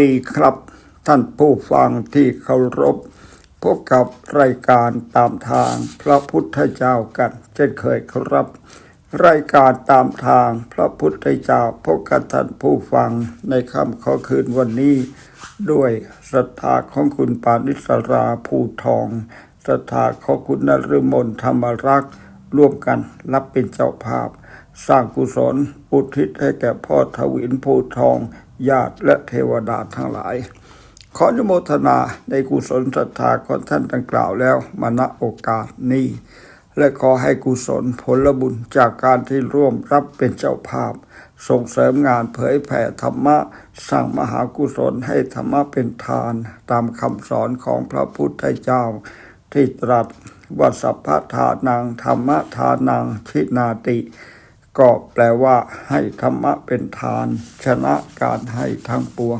ดีครับ ท่านผู้ฟังที่เคารพพบกับรายการตามทางพระพุทธเจ้ากันเช่นเคยครับ รายการตามทางพระพุทธเจ้าพบกับท่านผู้ฟังในค่ำขอคืนวันนี้ ด้วยศรัทธาของคุณปานิสราภูทองศรัทธาของคุณนฤมลธรรมรักษ์ร่วมกันรับเป็นเจ้าภาพ สร้างกุศลอุทิศให้แก่พ่อทวินภูทอง ญาติและเทวดาทั้งหลาย ขออนุโมทนาในกุศลศรัทธาของท่านดังกล่าวแล้วมาณโอกาสนี้ และขอให้กุศลผลบุญจากการที่ร่วมรับเป็นเจ้าภาพ ส่งเสริมงานเผยแผ่ธรรมะสร้างมหากุศลให้ธรรมะเป็นทาน ตามคำสอนของพระพุทธเจ้า ที่ตรัสว่าสัพพทานังธรรมทานังชินาติ ก็แปลว่า ให้ธรรมะเป็นทาน ชนะการให้ทั้งปวง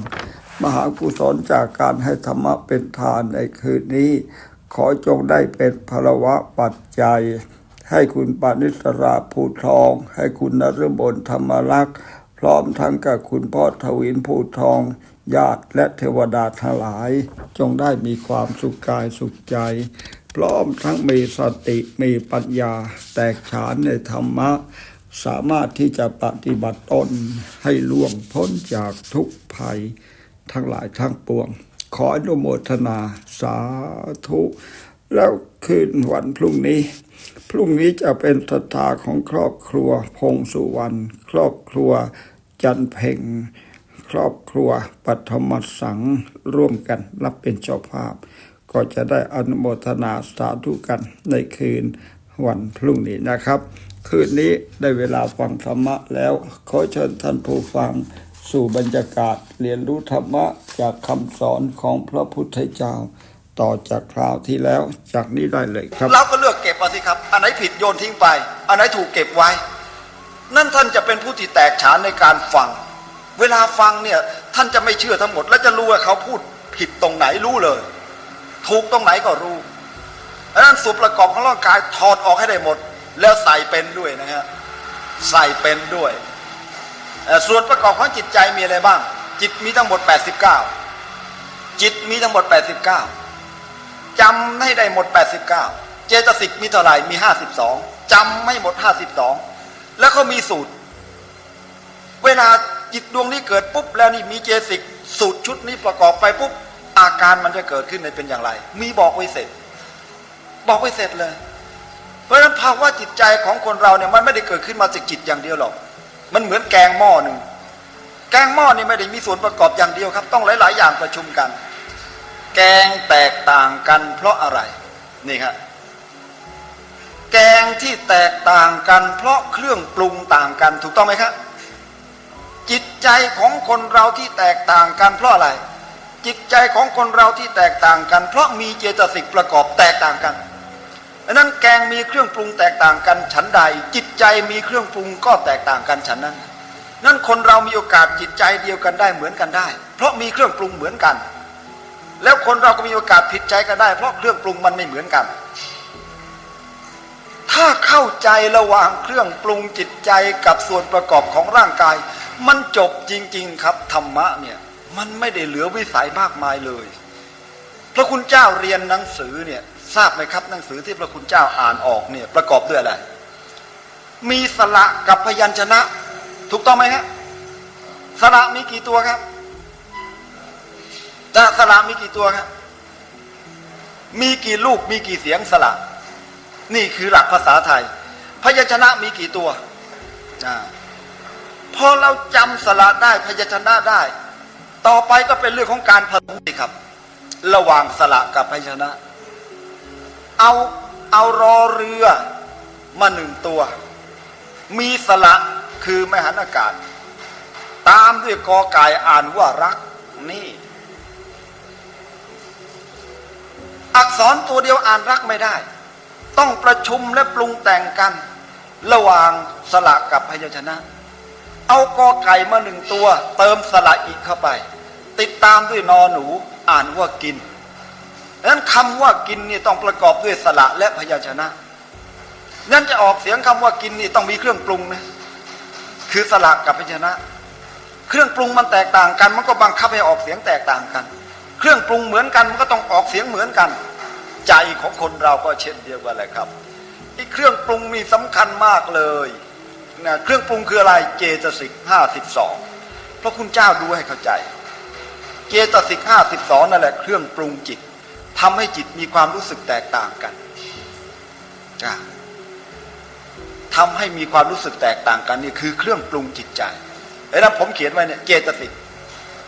มหากุศลจากการให้ธรรมะเป็นทานในคืนนี้ ขอจงได้เป็นพลวะปัจจัย ให้คุณปานิสราภูทอง ให้คุณนรบลธรรมรักษ์พร้อมทั้งกับคุณพ่อทวินภูทอง ญาติและเทวดาทั้งหลาย จงได้มีความสุขกายสุขใจ พร้อมทั้งมีสติมีปัญญาแตกฉานในธรรมะ สามารถที่จะปฏิบัติตนให้ล่วงพ้นจากทุกภัยทั้งหลายทั้งปวง ขออนุโมทนาสาธุ แล้วคืนวันพรุ่งนี้ พรุ่งนี้จะเป็นศรัทธาของครอบครัวพงสุวรรณครอบครัวจันเพ็งครอบครัวปัทมสังร่วมกันรับเป็นเจ้าภาพ ก็จะได้อนุโมทนาสาธุกันในคืนวันพรุ่งนี้นะครับ คืนนี้ได้เวลาฟังธรรมะแล้ว ขอเชิญท่านผู้ฟังสู่บรรยากาศเรียนรู้ธรรมะจากคำสอนของพระพุทธเจ้า ต่อจากคราวที่แล้วจากนี้ได้เลยครับเราก็เลือกเก็บเอาสิครับ อันไหนผิดโยนทิ้งไป อันไหนถูกเก็บไว้ นั่นท่านจะเป็นผู้ที่แตกฉานในการฟัง เวลาฟังเนี่ยท่านจะไม่เชื่อทั้งหมด และจะรู้ว่าเขาพูดผิดตรงไหนรู้เลย ถูกตรงไหนก็รู้ดังนั้นส่วนประกอบของร่างกายถอดออกให้ได้หมด แล้วใส่เป็นด้วยนะฮะใส่เป็นด้วยส่วนประกอบของจิตใจมีอะไรบ้าง จิตมีทั้งหมด 89 จิตมีทั้งหมด 89จำให้ได้หมด 89 เจตสิกมีเท่าไหร่มี 52จำไม่หมด 52 แล้วเขามีสูตร เวลาจิตดวงนี้เกิดปุ๊บแล้วนี่มีเจตสิกสูตรชุดนี้ประกอบไปปุ๊บอาการมันจะเกิดขึ้นในเป็นอย่างไร มีบอกไว้เสร็จ บอกไว้เสร็จเลย ราะฉะนั้นภาวะจิตใจของคนเราเนี่ยมันไม่ได้เกิดขึ้นมาจากจิตอย่างเดียวหรอก มันเหมือนแกงหม้อหนึ่ง แกงหม้อนี่ไม่ได้มีส่วนประกอบอย่างเดียวครับ ต้องหลาย ๆ อย่างประชุมกัน แกงแตกต่างกันเพราะอะไร นี่ครับแกงที่แตกต่างกันเพราะเครื่องปรุงต่างกันถูกต้องไหมครับจิตใจของคนเราที่แตกต่างกันเพราะอะไร จิตใจของคนเราที่แตกต่างกัน เพราะมีเจตสิกประกอบแตกต่างกัน ดังนั้นแกงมีเครื่องปรุงแตกต่างกันฉันใด จิตใจมีเครื่องปรุงก็แตกต่างกันฉันนั้น นั่นคนเรามีโอกาสจิตใจเดียวกันได้เหมือนกันได้ เพราะมีเครื่องปรุงเหมือนกัน แล้วคนเราก็มีโอกาสผิดใจกันได้ เพราะเครื่องปรุงมันไม่เหมือนกัน ถ้าเข้าใจระหว่างเครื่องปรุงจิตใจกับส่วนประกอบของร่างกาย มันจบจริง ๆ ครับธรรมะเนี่ยมันไม่ได้เหลือวิสัยมากมายเลย พระคุณเจ้าเรียนหนังสือเนี่ย ทราบไหมครับหนังสือที่พระคุณเจ้าอ่านออกเนี่ยประกอบด้วยอะไร มีสระกับพยัญชนะ ถูกต้องไหมฮะสระมีกี่ตัวครับจะสระมีกี่ตัวครับมีกี่ลูกมีกี่เสียงสระ นี่คือหลักภาษาไทย พยัญชนะมีกี่ตัวอพอเราจำสระได้พยัญชนะได้ ต่อไปก็เป็นเรื่องของการผสมสิครับ ระหว่างสระกับพยัญชนะ เอาเอารอเรือมาหนึ่งตัว มีสระคือไมหันอากาศ ตามด้วยกอไก่อ่านว่ารักนี่ อักษรตัวเดียวอ่านรักไม่ได้ ต้องประชุมและปรุงแต่งกัน ระหว่างสระกับพยัญชนะ เอากอไก่มาหนึ่งตัว เติมสระอีกเข้าไป ติดตามด้วยนอหนูอ่านว่ากิน นั้นคำว่ากินนี่ต้องประกอบด้วยสระและพยัญชนะ นั่นจะออกเสียงคำว่ากินนี่ต้องมีเครื่องปรุงนะ คือสระกับพยัญชนะ เครื่องปรุงมันแตกต่างกัน มันก็บังคับให้ออกเสียงแตกต่างกัน เครื่องปรุงเหมือนกันมันก็ต้องออกเสียงเหมือนกัน ใจของคนเราก็เช่นเดียวกันแหละครับไอ้เครื่องปรุงมีสำคัญมากเลยนะเครื่องปรุงคืออะไร เจตสิกห้าสิบสองพระคุณเจ้าดูให้เข้าใจ เจตสิกห้าสิบสองนั่นแหละเครื่องปรุงจิต ทำให้จิตมีความรู้สึกแตกต่างกันทำให้มีความรู้สึกแตกต่างกันนี่คือเครื่องปรุงจิตใจเอ้นะผมเขียนไว้เนี่ยเจตสิก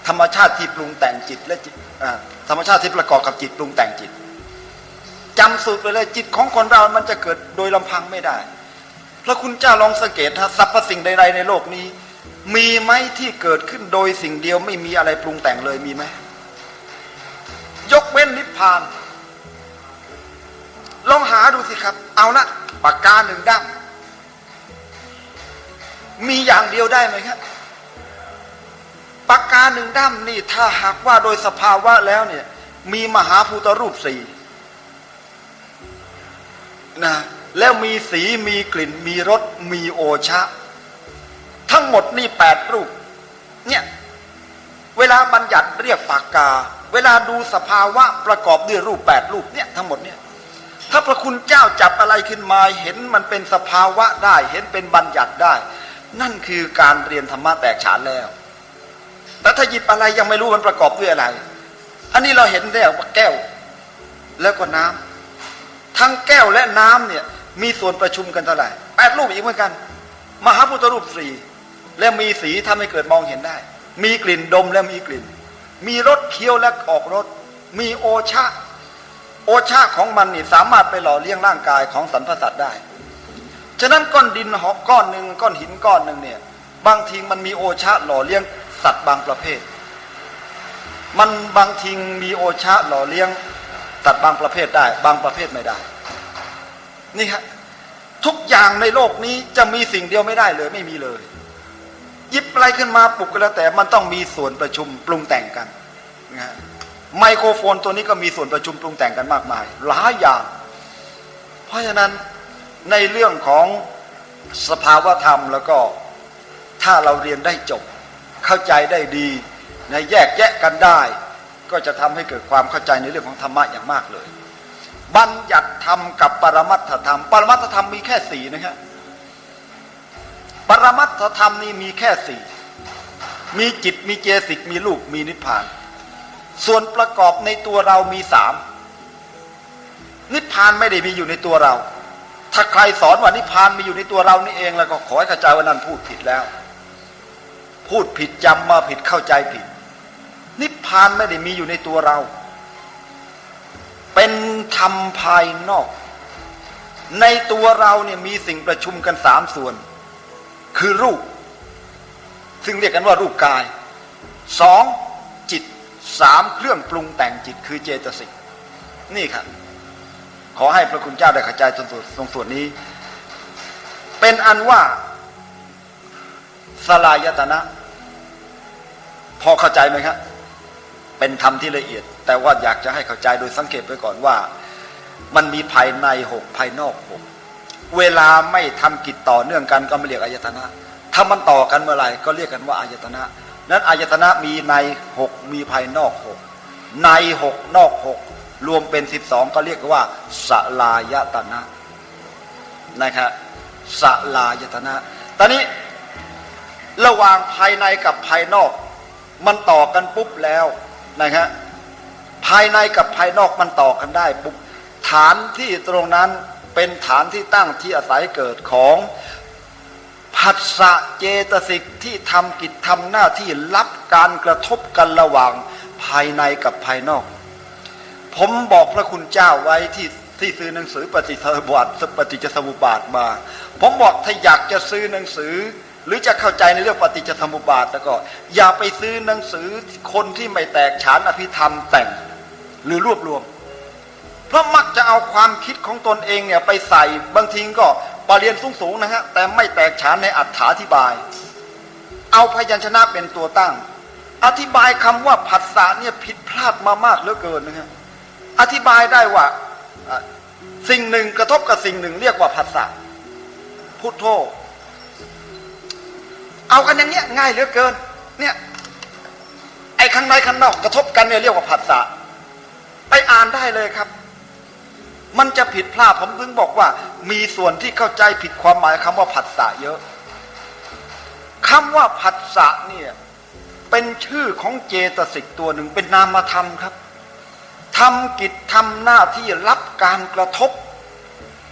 ธรรมชาติที่ปรุงแต่งจิตและจิตธรรมชาติที่ประกอบกับจิตปรุงแต่งจิตจำสูตรไปเลยจิตของคนเรา มันจะเกิดโดยลำพังไม่ได้ พระคุณเจ้าลองสังเกตสรรพสิ่งใดๆในโลกนี้ มีไหมที่เกิดขึ้นโดยสิ่งเดียวไม่มีอะไรปรุงแต่งเลยมีไหม ยกเว้นนิพพาน ลองหาดูสิครับ เอาละปากกาหนึ่งด้ามมีอย่างเดียวได้ไหมครับปากกาหนึ่งด้ามนี่ถ้าหากว่าโดยสภาวะแล้วเนี่ย มีมหาภูตรูปสี่นะแล้วมีสีมีกลิ่น มีรสมีโอชะ ทั้งหมดนี่แปดรูป เนี่ย เวลาบัญญัติเรียกปากกา เวลาดูสภาวะประกอบด้วยรูปแปดรูปเนี่ยทั้งหมดเนี่ยถ้าพระคุณเจ้าจับอะไรขึ้นมาเห็นมันเป็นสภาวะได้ เห็นเป็นบัญญัติได้ นั่นคือการเรียนธรรมะแตกฉานแล้วแต่ถ้าหยิบอะไรยังไม่รู้มันประกอบด้วยอะไร อันนี้เราเห็นได้ว่าแก้ว แล้วก็น้ำทั้งแก้วและน้ำเนี่ยมีส่วนประชุมกันเท่าไหร่แปดรูปอีกเหมือนกัน มหาพุทธรูปสี่และมีสีทำให้เกิดมองเห็นได้ มีกลิ่นดมและมีกลิ่น มีรสเคี้ยวและออกรสมีโอชะ โอชาของมันนี่สามารถไปหล่อเลี้ยงร่างกายของสรรพสัตว์ได้ ฉะนั้นก้อนดินหอกก้อนหนึ่งก้อนหินก้อนหนึ่งเนี่ย บางทีมันมีโอชาหล่อเลี้ยงสัตว์บางประเภท มันบางทีมีโอชาหล่อเลี้ยงสัตว์บางประเภทได้ บางประเภทไม่ได้ นี่ฮะทุกอย่างในโลกนี้จะมีสิ่งเดียวไม่ได้เลย ไม่มีเลย ยิบอะไรขึ้นมาปลุกก็แล้วแต่มันต้องมีส่วนประชุมปรุงแต่งกันนะไมโครโฟนตัวนี้ก็มีส่วนประชุมปรุงแต่งกันมากมาย หลายอย่าง เพราะฉะนั้นในเรื่องของสภาวธรรมแล้วก็ถ้าเราเรียนได้จบ เข้าใจได้ดีในแยกแยะกันได้ ก็จะทำให้เกิดความเข้าใจในเรื่องของธรรมะอย่างมากเลย บัญญัติธรรมกับปรมัตถธรรม ปรมัตถธรรมมีแค่สี่นะครับ ปรมัตถธรรมนี่มีแค่สี่มีจิตมีเจสิกมีลูกมีนิพพาน ส่วนประกอบในตัวเรามีสามนิพพานไม่ได้มีอยู่ในตัวเรา ถ้าใครสอนว่านิพพานมีอยู่ในตัวเรานี่เองแล้วก็ขอให้เข้าใจว่านั่นพูดผิดแล้ว พูดผิดจำมาผิดเข้าใจผิด นิพพานไม่ได้มีอยู่ในตัวเรา เป็นธรรมภายนอก ในตัวเราเนี่ยมีสิ่งประชุมกันสามส่วน คือรูป ซึ่งเรียกกันว่ารูปกายสองจิตสามเครื่องปรุงแต่งจิตคือเจตสิกนี่ครับขอให้พระคุณเจ้าได้เข้าใจตรงส่วนตรงส่วนนี้ เป็นอันว่าสลายตนะ พอเข้าใจไหมครับเป็นธรรมที่ละเอียด แต่ว่าอยากจะให้เข้าใจโดยสังเกตไว้ก่อนว่า มันมีภายในหกภายนอกหก เวลาไม่ทำกิจต่อเนื่องกันก็ไม่เรียกอายตนะ ถ้ามันต่อกันเมื่อไหร่ก็เรียกกันว่าอายตนะ นั้นอายตนะมีในหกมีภายนอกหกในหกนอกหกรวมเป็นสิบสองก็เรียกว่าสลายตนะนะครับสลายตนะ ตอนนี้ระหว่างภายในกับภายนอก มันต่อกันปุ๊บแล้วนะครับภายในกับภายนอกมันต่อกันได้ปุ๊บฐานที่ตรงนั้น เป็นฐานที่ตั้งที่อาศัยเกิดของผัสสะเจตสิกที่ทำกิจทำหน้าที่รับการกระทบกันระหว่างภายในกับภายนอก ผมบอกพระคุณเจ้าไว้ที่ที่ซื้อหนังสือปฏิจจสมุปบาทปฏิจสมุปบาทมา ผมบอกถ้าอยากจะซื้อหนังสือ หรือจะเข้าใจในเรื่องปฏิจจสมุปบาทแล้วก็ อย่าไปซื้อหนังสือคนที่ไม่แตกฉานอภิธรรมแต่ง หรือรวบรวม ราะมักจะเอาความคิดของตนเองเนี่ยไปใส่บางทีก็ปรเรียนสูงๆนะฮะแต่ไม่แตกฉานในอัตถาธิบาย เอาพยัญชนะเป็นตัวตั้ง อธิบายคำว่าผัสสะเนี่ยผิดพลาดมามากเหลือเกินนะฮะอธิบายได้ว่าสิ่งหนึ่งกระทบกับสิ่งหนึ่ง เรียกว่าผัสสะพุทโธเอากันอย่างเนี้ยง่ายเหลือเกิน เนี่ยไอ้ข้างในข้างนอกกระทบกันเนี่ยเรียกว่าผัสสะไปอ่านได้เลยครับ มันจะผิดพลาดผมถึงบอกว่า มีส่วนที่เข้าใจผิดความหมายคำว่าผัสสะเยอะคำว่าผัสสะเนี่ยเป็นชื่อของเจตสิกตัวหนึ่งเป็นนามธรรมครับทำกิจทำหน้าที่รับการกระทบ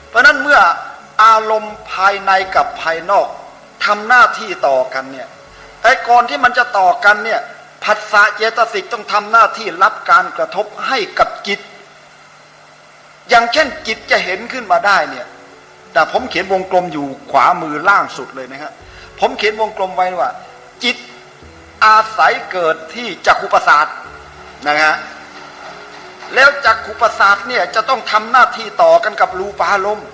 เพราะนั้นเมื่ออารมณ์ภายในกับภายนอกทำหน้าที่ต่อกันเนี่ยไอ้ก่อนที่มันจะต่อกันเนี่ยผัสสะเจตสิกต้องทำหน้าที่รับการกระทบให้กับจิต อย่างเช่นจิตจะเห็นขึ้นมาได้เนี่ย แต่ผมเขียนวงกลมอยู่ขวามือล่างสุดเลยนะฮะผมเขียนวงกลมไว้ว่า จิตอาศัยเกิดที่จักขุประสาทนะฮะแล้วจักขุประสาทเนี่ยจะต้องทำหน้าที่ต่อกันกับรูปารมณ์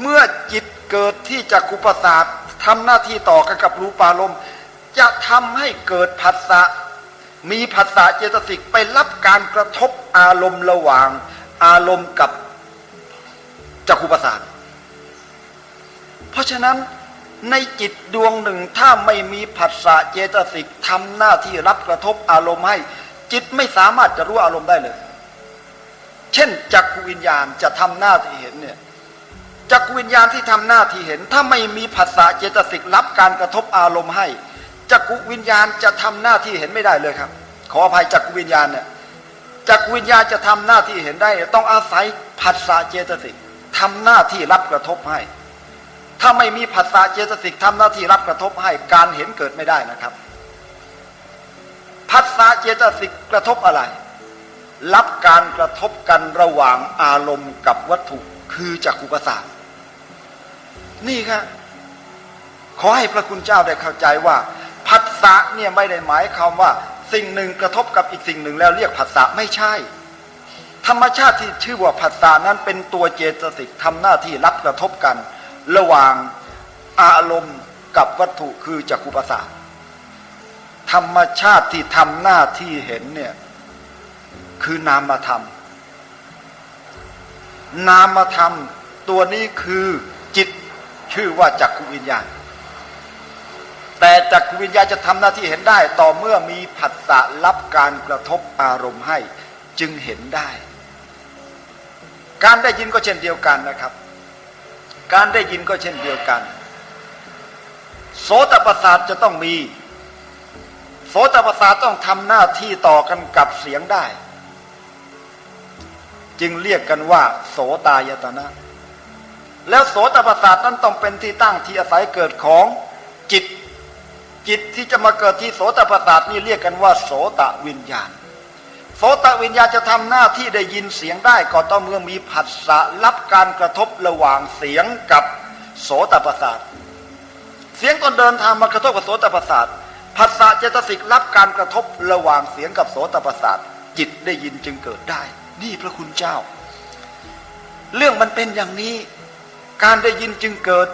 เมื่อจิตเกิดที่จักขุประสาททำหน้าที่ต่อกันกับรูปารมณ์จะทำให้เกิดผัสสะมีผัสสะเจตสิกไปรับการกระทบอารมณ์ระหว่าง อารมณ์กับจักขุประสาทเพราะฉะนั้นในจิตดวงหนึ่งถ้าไม่มีผัสสะเจตสิกทำหน้าที่รับกระทบอารมณ์ให้ จิตไม่สามารถจะรู้อารมณ์ได้เลย เช่นจักรวิญญาณจะทำหน้าที่เห็นเนี่ยจักรวิญญาณที่ทำหน้าที่เห็น ถ้าไม่มีผัสสะเจตสิกรับการกระทบอารมณ์ให้จักรวิญญาณจะทำหน้าที่เห็นไม่ได้เลยครับ ขออภัยจักรวิญญาณเนี่ย จักวิญญาจะทำหน้าที่เห็นได้ ต้องอาศัยผัสสะเจตสิกทำหน้าที่รับกระทบให้ ถ้าไม่มีผัสสะเจตสิกทำหน้าที่รับกระทบให้ การเห็นเกิดไม่ได้นะครับผัสสะเจตสิกกระทบอะไร รับการกระทบกันระหว่างอารมณ์กับวัตถุคือจักขุประสาทนี่ครับขอให้พระคุณเจ้าได้เข้าใจว่าผัสสะเนี่ยไม่ได้หมายความว่า สิ่งหนึ่งกระทบกับอีกสิ่งหนึ่งแล้วเรียกผัสสะไม่ใช่ ธรรมชาติที่ชื่อว่าผัสสะนั้นเป็นตัวเจตสิกทำหน้าที่รับกระทบกัน ระหว่างอารมณ์กับวัตถุคือจักขุประสาทธรรมชาติที่ทำหน้าที่เห็นเนี่ยคือนามธรรม นามธรรมตัวนี้คือจิตชื่อว่าจักขุวิญญาณ แต่จักวิญญาจะทำหน้าที่เห็นได้ ต่อเมื่อมีผัสสะรับการกระทบอารมณ์ให้จึงเห็นได้ การได้ยินก็เช่นเดียวกันนะครับ การได้ยินก็เช่นเดียวกัน โสตประสาทจะต้องมี โสตประสาทต้องทำหน้าที่ต่อกันกับเสียงได้ จึงเรียกกันว่า โสตายตนะ แล้วโสตประสาทนั้นต้องเป็นที่ตั้งที่อาศัยเกิดของจิต จิตที่จะมาเกิดที่โสตประสาทนี่เรียกกันว่า โสตวิญญาณ โสตวิญญาณจะทำหน้าที่ได้ยินเสียงได้ก็ต้องเมื่อมีผัสสะรับการกระทบระหว่างเสียงกับโสตประสาท เสียงตอนเดินทางมากระทบกับโสตประสาทผัสสะเจตสิกรับการกระทบระหว่างเสียงกับโสตประสาท จิตได้ยินจึงเกิดได้ นี่พระคุณเจ้า เรื่องมันเป็นอย่างนี้ การได้ยินจึงเกิด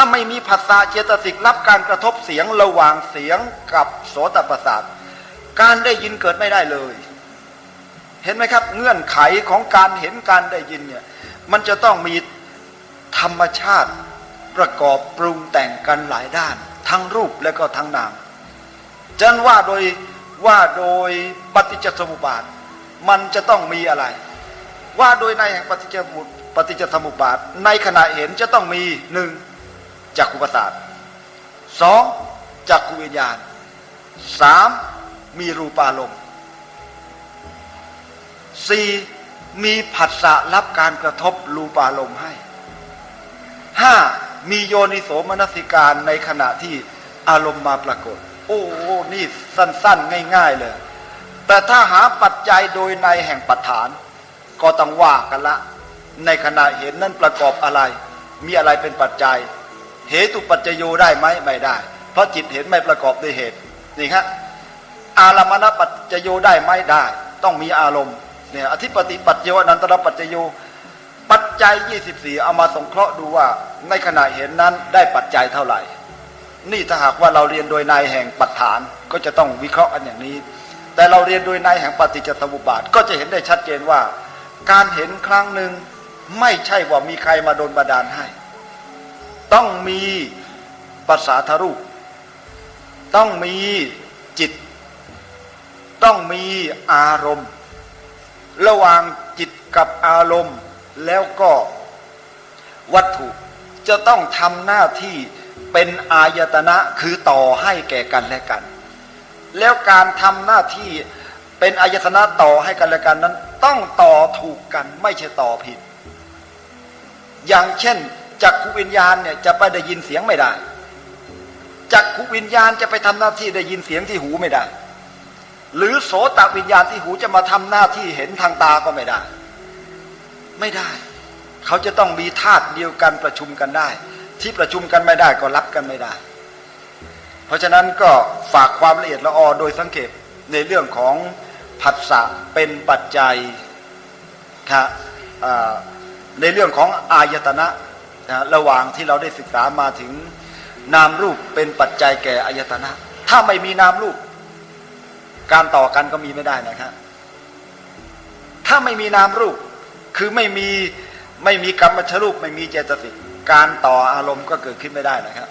ถ้าไม่มีผัสสะเจตสิกรับการกระทบเสียงระหว่างเสียงกับโสตประสาทการได้ยินเกิดไม่ได้เลย เห็นไหมครับ เงื่อนไขของการเห็นการได้ยินเนี่ยมันจะต้องมีธรรมชาติประกอบปรุงแต่งกันหลายด้าน ทั้งรูปและก็ทั้งนามจันว่าโดยว่าโดยปฏิจจสมุปบาท มันจะต้องมีอะไร ว่าโดยในแห่งปฏิจจสมุปปฏิจจสมุปบาท ในขณะเห็นจะต้องมีหนึ่ง จักขุประสาทสองจักขุวิญญาณสามมีรูปารมณ์สี่มีผัสสะรับการกระทบรูปารมณ์ให้ห้ามีโยนิโสมนสิการในขณะที่อารมณ์มาปรากฏ โอ้โหนี่สั้นๆ ง่าย ๆ เลย แต่ถ้าหาปัจจัยโดยในแห่งปัจฐาน ก็ต้องว่ากันละ ในขณะเห็นนั้นประกอบอะไร มีอะไรเป็นปัจจัย เหตุปัจจโยได้ไหมไม่ได้ เพราะจิตเห็นไม่ประกอบด้วยเหตุนี่ครับอารมณปัจจโยได้ไหมได้ ต้องมีอารมณ์เนี่ยอธิปติปัจโยนันตรปัจจโยปัจจัย 24 เอามาสงเคราะห์ดูว่าในขณะเห็นนั้นได้ปัจจัยเท่าไหร่ นี่ถ้าหากว่าเราเรียนโดยในแห่งปัจฐานก็จะต้องวิเคราะห์กันอย่างนี้ แต่เราเรียนโดยในแห่งปฏิจจสมุปบาทก็จะเห็นได้ชัดเจนว่า การเห็นครั้งหนึ่งไม่ใช่ว่ามีใครมาโดนบันดาลให้ ต้องมีภาษาทรูป ต้องมีจิต ต้องมีอารมณ์ ระหว่างจิตกับอารมณ์แล้วก็วัตถุจะต้องทำหน้าที่เป็นอายตนะคือต่อให้แก่กันและกัน แล้วการทำหน้าที่เป็นอายตนะต่อให้กันและกันนั้น ต้องต่อถูกกันไม่ใช่ต่อผิด อย่างเช่น จักขวิญญาณเนี่ยจะไปได้ยินเสียงไม่ได้จักขวิญญาณจะไปทำหน้าที่ได้ยินเสียงที่หูไม่ได้ หรือโสตวิญญาณที่หูจะมาทำหน้าที่เห็นทางตาก็ไม่ได้ ไม่ได้ เขาจะต้องมีธาตุเดียวกันประชุมกันได้ ที่ประชุมกันไม่ได้ก็รับกันไม่ได้ เพราะฉะนั้นก็ฝากความละเอียดละออโดยสังเกตในเรื่องของผัสสะเป็นปัจจัยครับอ่าในเรื่องของอายตนะ นะระหว่างที่เราได้ศึกษามาถึงนามรูปเป็นปัจจัยแก่อายตนะ ถ้าไม่มีนามรูป การต่อกันก็มีไม่ได้นะครับ ถ้าไม่มีนามรูป คือไม่มีไม่มีกรรมชรูป ไม่มีเจตสิกการต่ออารมณ์ก็เกิดขึ้นไม่ได้นะครับ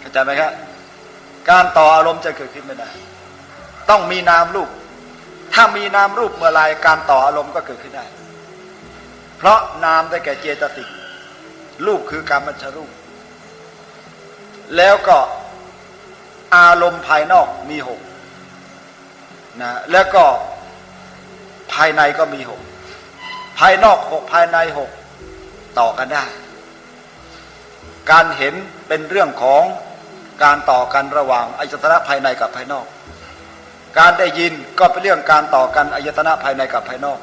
เข้าใจไหมครับการต่ออารมณ์จะเกิดขึ้นไม่ได้ ต้องมีนามรูป ถ้ามีนามรูปเมื่อไรการต่ออารมณ์ก็เกิดขึ้นได้ เพราะนามได้แก่เจตสิก รูปคือกรรมัชรูป แล้วก็อารมณ์ภายนอกมีหกนะแล้วก็ภายในก็มีหกภายนอกหกภายในหกต่อกันได้ การเห็นเป็นเรื่องของการต่อกันระหว่างอายตนะภายในกับภายนอก การได้ยินก็เป็นเรื่องการต่อกันอายตนะภายในกับภายนอก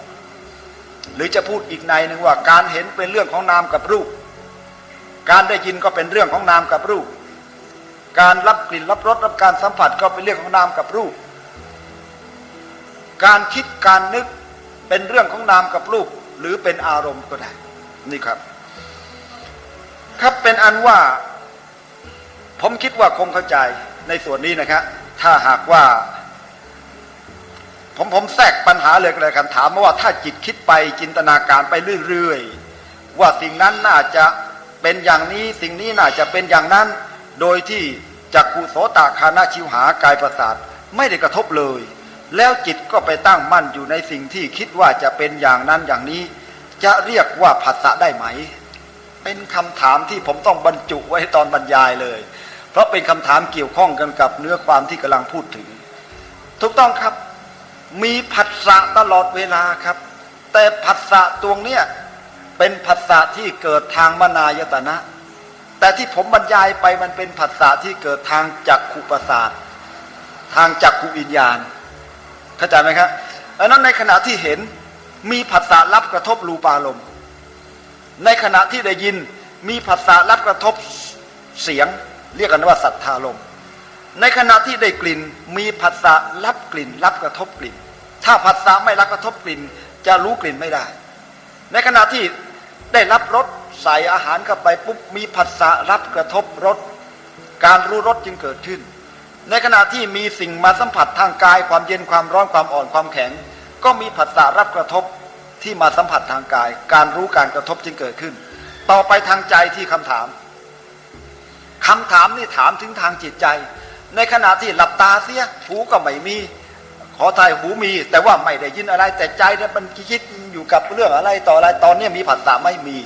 หรือจะพูดอีกในหนึ่งว่าการเห็นเป็นเรื่องของนามกับรูป การได้ยินก็เป็นเรื่องของนามกับรูป การรับกลิ่นรับรสรับการสัมผัสก็เป็นเรื่องของนามกับรูป การคิดการนึกเป็นเรื่องของนามกับรูป หรือเป็นอารมณ์ก็ได้นี่ครับ ครับเป็นอันว่า ผมคิดว่าคงเข้าใจในส่วนนี้นะครับถ้าหากว่า ผมผมแทรกปัญหาเลยเลยกันถามมาว่าถ้าจิตคิดไปจินตนาการไปเรื่อยๆว่าสิ่งนั้นน่าจะ เป็นอย่างนี้สิ่งนี้น่าจะเป็นอย่างนั้น โดยที่จักกุโสตาคานาชิวหากายประสาทไม่ได้กระทบเลย แล้วจิตก็ไปตั้งมั่นอยู่ในสิ่งที่คิดว่าจะเป็นอย่างนั้นอย่างนี้ จะเรียกว่าผัสสะได้ไหม เป็นคำถามที่ผมต้องบรรจุไว้ตอนบรรยายเลย เพราะเป็นคำถามเกี่ยวข้องกันกับเนื้อความที่กำลังพูดถึง ถูกต้องครับมีผัสสะตลอดเวลาครับ แต่ผัสสะตวงเนี้ย เป็นผัสสะที่เกิดทางมนายตนะ แต่ที่ผมบรรยายไปมันเป็นผัสสะที่เกิดทางจักขุประสาททางจักขุวิญญาณเข้าใจไหมครับดังนั้นในขณะที่เห็นมีผัสสะรับกระทบรูปารมณ์ในขณะที่ได้ยินมีผัสสะรับกระทบเสียง เรียกกันว่าสัทธารมณ์ในขณะที่ได้กลิ่นมีผัสสะรับกลิ่น รับกระทบกลิ่น ถ้าผัสสะไม่รับกระทบกลิ่น จะรู้กลิ่นไม่ได้ ในขณะที่ ได้รับรสใส่อาหารเข้าไปปุ๊บมีผัสสะรับกระทบรสการรู้รสจึงเกิดขึ้น ในขณะที่มีสิ่งมาสัมผัสทางกายความเย็นความร้อนความอ่อนความแข็ง ก็มีผัสสะรับกระทบที่มาสัมผัสทางกาย การรู้การกระทบจึงเกิดขึ้น ต่อไปทางใจที่คำถามคำถามนี่ถามถึงทางจิตใจ ในขณะที่หลับตาเสียหูก็ไม่มี ขอทายหูมี แต่ว่าไม่ได้ยินอะไร แต่ใจเนี่ยมันคิด อยู่กับเรื่องอะไรต่ออะไรตอนนี้มีผัสสะไม่มี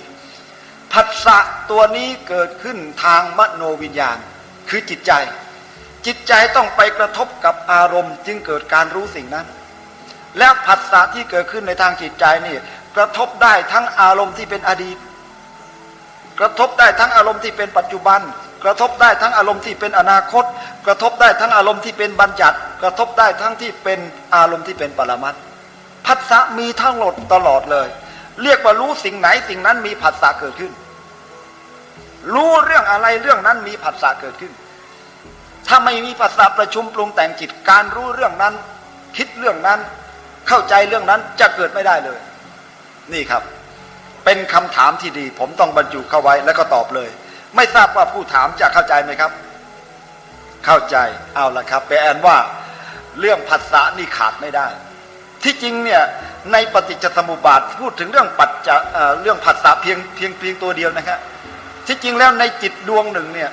ผัสสะตัวนี้เกิดขึ้นทางมโนวิญญาณ คือจิตใจ จิตใจต้องไปกระทบกับอารมณ์ จึงเกิดการรู้สิ่งนั้น แล้วผัสสะที่เกิดขึ้นในทางจิตใจนี่กระทบได้ทั้งอารมณ์ที่เป็นอดีต กระทบได้ทั้งอารมณ์ที่เป็นปัจจุบัน กระทบได้ทั้งอารมณ์ที่เป็นอนาคต กระทบได้ทั้งอารมณ์ที่เป็นบัญญัติ กระทบได้ทั้งที่เป็นอารมณ์ที่เป็นปรมัตถ์ ผัสสะมีทั้งหมดตลอดเลย เรียกว่ารู้สิ่งไหนสิ่งนั้นมีผัสสะเกิดขึ้น รู้เรื่องอะไรเรื่องนั้นมีผัสสะเกิดขึ้น ถ้าไม่มีผัสสะประชุมปรุงแต่งจิตการรู้เรื่องนั้น คิดเรื่องนั้น เข้าใจเรื่องนั้นจะเกิดไม่ได้เลย นี่ครับ เป็นคำถามที่ดี ผมต้องบรรจุเข้าไว้แล้วก็ตอบเลย ไม่ทราบว่าผู้ถามจะเข้าใจไหมครับ เข้าใจเอาละครับแปลว่า เรื่องผัสสะนี่ขาดไม่ได้ ที่จริงเนี่ยในปฏิจจสมุปบาทพูดถึงเรื่องปัจจะเอ่อเรื่องผัสสะเพียงเพียงเพียงตัวเดียวนะครับที่จริงแล้วในจิตดวงหนึ่งเนี่ย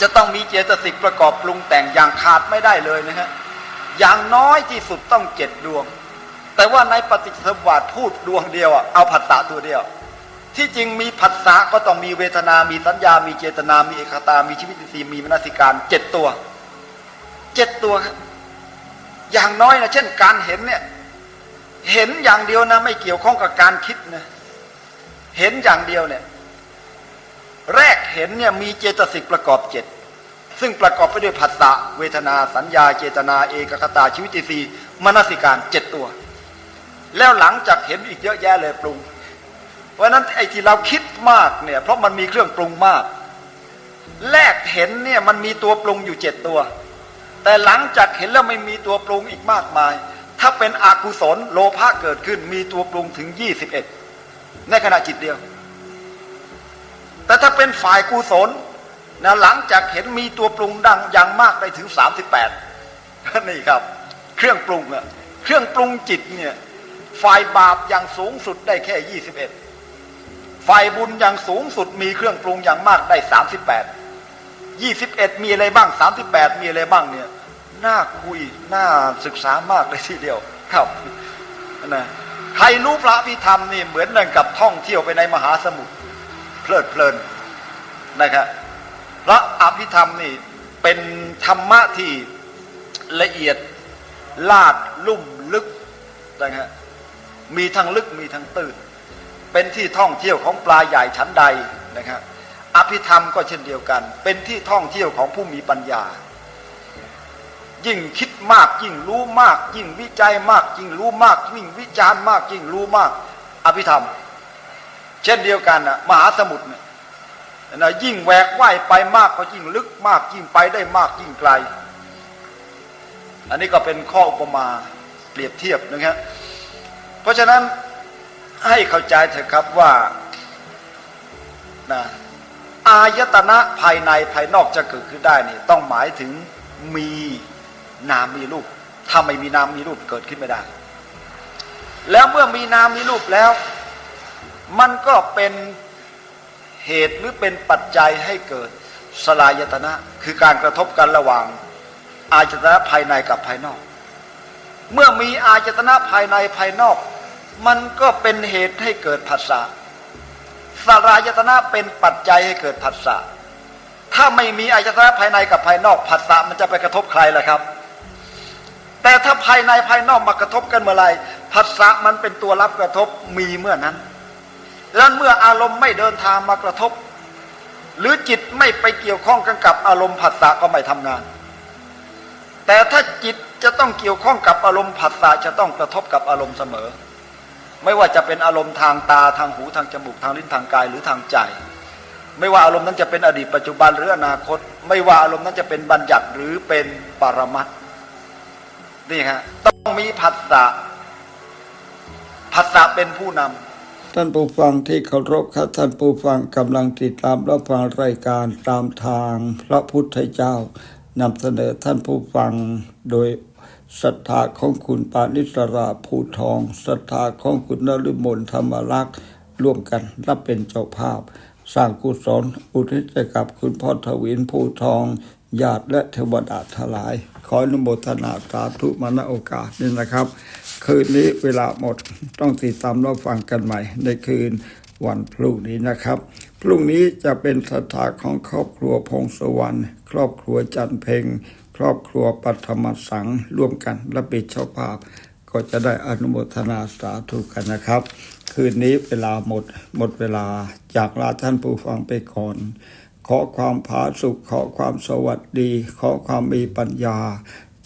จะต้องมีเจตสิกประกอบปรุงแต่งอย่างขาดไม่ได้เลยนะฮะอย่างน้อยที่สุดต้องเจ็ดดวง แต่ว่าในปฏิจจสมุบัติพูดดวงเดียวอะเอาผัสสะตัวเดียว ที่จริงมีผัสสะก็ต้องมีเวทนา มีสัญญา มีเจตนา มีเอกตา มีชีวิตอินทรีย์มีมนสิการเจ็ดตัวเจ็ดตัวครับ อย่างน้อยนะเช่นการเห็นเนี่ยเห็นอย่างเดียวนะไม่เกี่ยวข้องกับการคิดนะเห็นอย่างเดียวเนี่ยแรกเห็นเนี่ยมีเจตสิกประกอบเจ็ดซึ่งประกอบไปด้วยผัสสะเวทนาสัญญาเจตนาเอกคตาชีวิตอินทรีมนสิการเจ็ดตัว แล้วหลังจากเห็นอีกเยอะแยะเลยปรุง เพราะฉะนั้นไอ้ที่เราคิดมากเนี่ยเพราะมันมีเครื่องปรุงมาก แรกเห็นเนี่ยมันมีตัวปรุงอยู่เจ็ดตัว แต่หลังจากเห็นแล้วไม่มีตัวปรุงอีกมากมาย ถ้าเป็นอกุศลโลภะเกิดขึ้นมีตัวปรุงถึงยี่สิบเอ็ดในขณะจิตเดียว แต่ถ้าเป็นฝ่ายกุศลนะหลังจากเห็นมีตัวปรุงดังอย่างมากได้ถึงสามสิบแปดนี่ครับ เครื่องปรุงอะเครื่องปรุงจิตเนี่ยฝ่ายบาปอย่างสูงสุดได้แค่ยี่สิบเอ็ดฝ่ายบุญอย่างสูงสุดมีเครื่องปรุงอย่างมากได้สามสิบแปดยี่สิบเอ็ดมีอะไรบ้างสามสิบแปดมีอะไรบ้างเนี่ย น่าคุยน่าศึกษามากเลยทีเดียวครับนะใครรู้พระพิธรรมนี่เหมือนดังกับท่องเที่ยวไปในมหาสมุทรเพลิดเพลินนะครับพระอภิธรรมนี่เป็นธรรมะที่ละเอียดลาดลุ่มลึกนะฮะมีทั้งลึกมีทั้งตื้นเป็นที่ท่องเที่ยวของปลาใหญ่ชั้นใดนะครับอภิธรรมก็เช่นเดียวกัน เป็นที่ท่องเที่ยวของผู้มีปัญญา ยิ่งคิดมากยิ่งรู้มาก ยิ่งวิจัยมาก ยิ่งรู้มาก ยิ่งวิจารณ์มาก ยิ่งรู้มาก อภิธรรม เช่นเดียวกันนะมหาสมุทรเนี่ยนะยิ่งแหวกว่ายไปมากก็ยิ่งลึกมาก ยิ่งไปได้มากยิ่งไกล อันนี้ก็เป็นข้ออุปมาเปรียบเทียบนะครับเพราะฉะนั้นให้เข้าใจเถอะครับว่านะอายตนะภายในภายนอกจะเกิดขึ้นได้นี่ต้องหมายถึงมี นามมีรูป ถ้าไม่มีนามมีรูปเกิดขึ้นไม่ได้ แล้วเมื่อมีนามมีรูปแล้ว มันก็เป็นเหตุหรือเป็นปัจจัยให้เกิดสลายตนะ คือการกระทบกันระหว่าง อายตนะภายในกับภายนอก เมื่อมีอายตนะภายในภายนอก มันก็เป็นเหตุให้เกิดผัสสะสลายตนะเป็นปัจจัยให้เกิดผัสสะถ้าไม่มีอายตนะภายในกับภายนอกผัสสะมันจะไปกระทบใครล่ะครับ แต่ถ้าภายในภายนอกมากระทบกันเมื่อไรผัสสะมันเป็นตัวรับกระทบมีเมื่อนั้น แล้วเมื่ออารมณ์ไม่เดินทางมากระทบ หรือจิตไม่ไปเกี่ยวข้องกันกับอารมณ์ผัสสะก็ไม่ทำงาน แต่ถ้าจิตจะต้องเกี่ยวข้องกับอารมณ์ผัสสะจะต้องกระทบกับอารมณ์เสมอ ไม่ว่าจะเป็นอารมณ์ทางตาทางหูทางจมูกทางลิ้นทางกายหรือทางใจ ไม่ว่าอารมณ์นั้นจะเป็นอดีตปัจจุบันหรืออนาคต ไม่ว่าอารมณ์นั้นจะเป็นบัญญัติหรือเป็นปรมัตถ์ นี่ฮะต้องมีผัสสะผัสสะเป็นผู้นำท่านผู้ฟังที่เคารพครับท่านผู้ฟังกำลังติดตามรับฟังรายการตามทางพระพุทธเจ้านำเสนอท่านผู้ฟังโดยศรัทธาของคุณปานิสราภูทองศรัทธาของคุณนฤมลธรรมรักษ์ร่วมกันรับเป็นเจ้าภาพ สร้างกุศลอุทิศกับคุณพ่อทวินภูทอง ญาติและเทวดาทลาย ขออนุโมทนาสาธุมาณโอกาสนี้นะครับ คืนนี้เวลาหมดต้องติดตามรับฟังกันใหม่ ในคืนวันพรุ่งนี้นะครับ พรุ่งนี้จะเป็นสถาของครอบครัวพงศวรรณครอบครัวจันเพ็งครอบครัวปัทมสังร่วมกันรับผิดชอบภาพ ก็จะได้อนุโมทนาสาธุกันนะครับ คืนนี้เวลาหมดหมดเวลาจากลาท่านผู้ฟังไปก่อน ขอความผาสุข ขอความสวัสดี ขอความมีปัญญา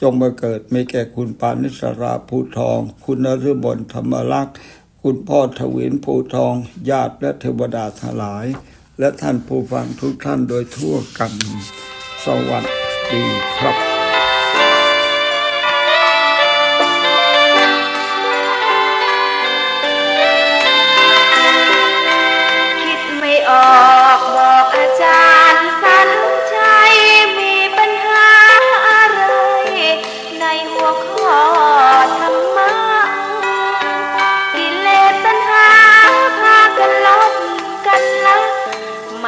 จงมาเกิดมีแก่คุณปานิสราภูทอง คุณนฤบลธรรมรักษ์คุณพ่อทวินภูทอง ญาติและเทวดาทั้งหลาย และท่านผู้ฟังทุกท่านโดยทั่วกัน สวัสดีครับ